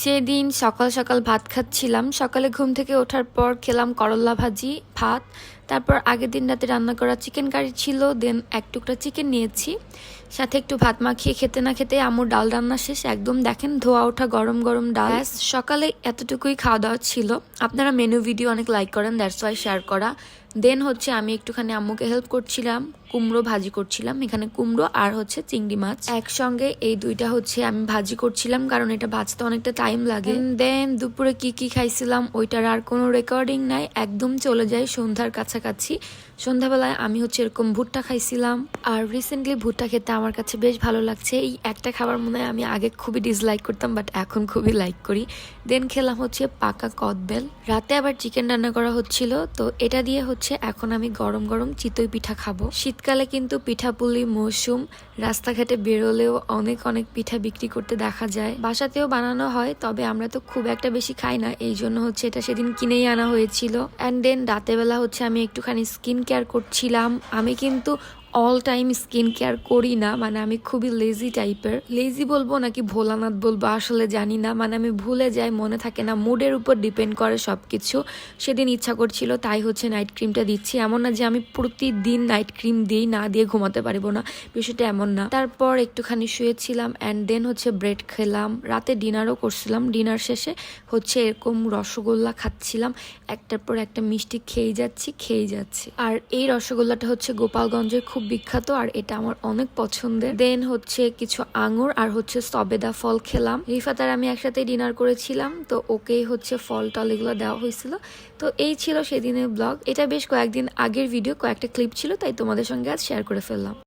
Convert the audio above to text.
সেদিন সকাল সকাল ভাত খাচ্ছিলাম। সকালে ঘুম থেকে ওঠার পর খেলাম করল্লা ভাজি ভাত। তারপর আগের দিন রাতে রান্না করা চিকেন কারি ছিল দেন এক টুকরা চিকেন নিয়েছি। সাথে একটু ভাত মাখিয়ে খেতে না খেতে আমুর ডাল রান্না শেষ। একদম দেখেন ধোয়া ওঠা গরম গরম ডাল। সকালে এতটুকুই খাওয়া দাওয়া ছিল। আপনারা মেনু ভিডিও অনেক লাইক করেন দ্যাটস ওয়াই শেয়ার করা। দেন হচ্ছে আমি একটুখানি আম্মুকে হেল্প করছিলাম কুমড়ো ভাজি করছিলাম এখানে কুমড়ো আর হচ্ছে চিংড়ি মাছ। একসঙ্গে এই দুইটা হচ্ছে আমি ভাজি করছিলাম কারণ এটা ভাজতে অনেকটা টাইম লাগে। দেন দুপুরে কি কি খাইছিলাম ওইটার আর কোনো রেকর্ডিং নাই একদম চলে যায় সন্ধ্যার কাছাকাছি। সন্ধ্যাবেলায় আমি হচ্ছে এরকম ভুট্টা খাইছিলাম আর রিসেন্টলি ভুট্টা খেতে আমার কাছে বেশ ভালো লাগছে। এই একটা খাবার মনে হয় আমি আগে খুবই ডিসলাইক করতাম বাট এখন খুবই লাইক করি। দেন খেলাম হচ্ছে পাকা কদবেল। রাতে আবার চিকেন রান্না করা হচ্ছিল তো এটা দিয়ে হচ্ছে এখন আমি গরম গরম চিতই পিঠা খাব। শীতকালে কিন্তু পিঠাপুলি মৌসুম রাস্তাঘাটে বেরোলেও অনেক অনেক পিঠা বিক্রি করতে দেখা যায়। বাসাতেও বানানো হয়, তবে আমরা তো খুব একটা বেশি খাই না, এই জন্য হচ্ছে এটা সেদিন কিনেই আনা হয়েছিল। অ্যান্ড দেন রাতেবেলা হচ্ছে আমি একটুখানি স্কিন কেয়ার করছিলাম। আমি কিন্তু অল টাইম স্কিন কেয়ার করি না মানে আমি খুবই লেজি টাইপের লেজি বলব নাকি ভোলানাথ বলব, আসলে জানি না। মানে আমি ভুলে যাই, মনে থাকে না মুডের উপর ডিপেন্ড করে সব কিছু সেদিন ইচ্ছা করছিল, তাই হচ্ছে নাইট ক্রিমটা দিচ্ছি। এমন না যে আমি প্রতিদিন নাইট ক্রিম দিই, না দিয়ে ঘুমাতে পারব না, বিষয়টা এমন না। তারপর একটুখানি শুয়েছিলাম অ্যান্ড দেন হচ্ছে ব্রেড খেলাম। রাতে ডিনারও করছিলাম। ডিনার শেষে হচ্ছে এরকম রসগোল্লা খাচ্ছিলাম। একটার পর একটা মিষ্টি খেয়ে যাচ্ছি খেয়ে যাচ্ছি। আর এই রসগোল্লাটা হচ্ছে গোপালগঞ্জের খুব বিখ্যাত আর এটা আমার অনেক পছন্দের। দেন হচ্ছে কিছু আঙুর আর হচ্ছে সবেদা ফল খেলাম। রিফাত আর আমি একসাথে ডিনার করেছিলাম, তো ওকেই হচ্ছে ফল টল এগুলো দেওয়া হয়েছিল। তো এই ছিল সেদিনের ব্লগ এটা বেশ কয়েকদিন আগের ভিডিও কয়েকটা ক্লিপ ছিল, তাই তোমাদের সঙ্গে আজ শেয়ার করে ফেললাম।